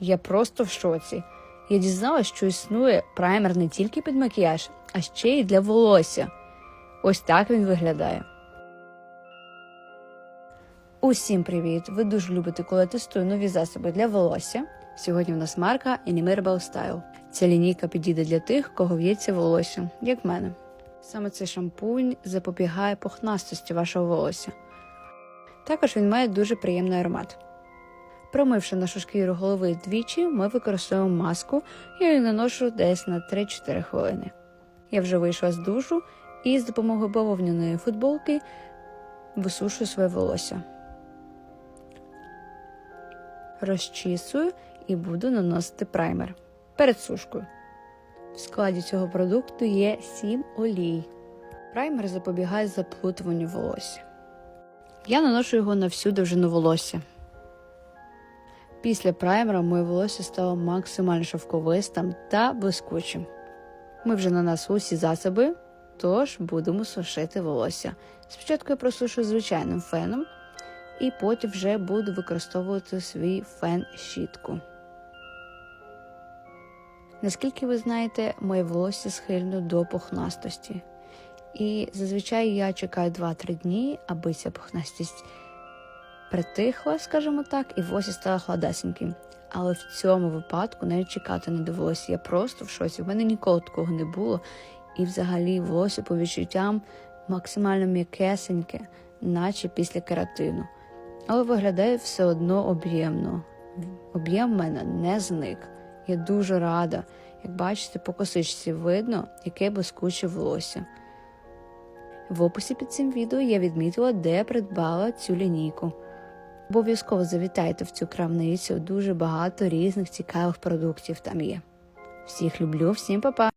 Я просто в шоці. Я дізналась, що існує праймер не тільки під макіяж, а ще й для волосся. Ось так він виглядає. Усім привіт! Ви дуже любите, коли тестую нові засоби для волосся. Сьогодні в нас марка Inimerable Style. Ця лінійка підійде для тих, кого в'ється волосся, як в мене. Саме цей шампунь запобігає пухнастості вашого волосся. Також він має дуже приємний аромат. Промивши нашу шкіру голови двічі, ми використовуємо маску, я її наношу десь на 3-4 хвилини. Я вже вийшла з душу і з допомогою бавовняної футболки висушую своє волосся. Розчісую і буду наносити праймер перед сушкою. В складі цього продукту є 7 олій. Праймер запобігає заплутуванню волосся. Я наношу його на всю довжину волосся. Після праймера моє волосся стало максимально шовковистим та блискучим. Ми вже нанесли усі засоби, тож будемо сушити волосся. Спочатку я просушую звичайним феном, і потім вже буду використовувати свій фен-щітку. Наскільки ви знаєте, моє волосся схильно до пухнастості. І зазвичай я чекаю 2-3 дні, аби ця пухнастість притихла, скажімо так, і волосся стало хладесеньким. Але в цьому випадку навіть чекати не довелося. Я просто в шоці. В мене ніколи такого не було. І взагалі волосся по відчуттям максимально м'якесеньке, наче після кератину. Але виглядає все одно об'ємно. Об'єм в мене не зник. Я дуже рада. Як бачите, по косичці видно, яке блискуче волосся. В описі під цим відео я відмітила, де придбала цю лінійку. Обов'язково завітайте в цю крамницю, дуже багато різних цікавих продуктів там є. Всіх люблю, всім па-па!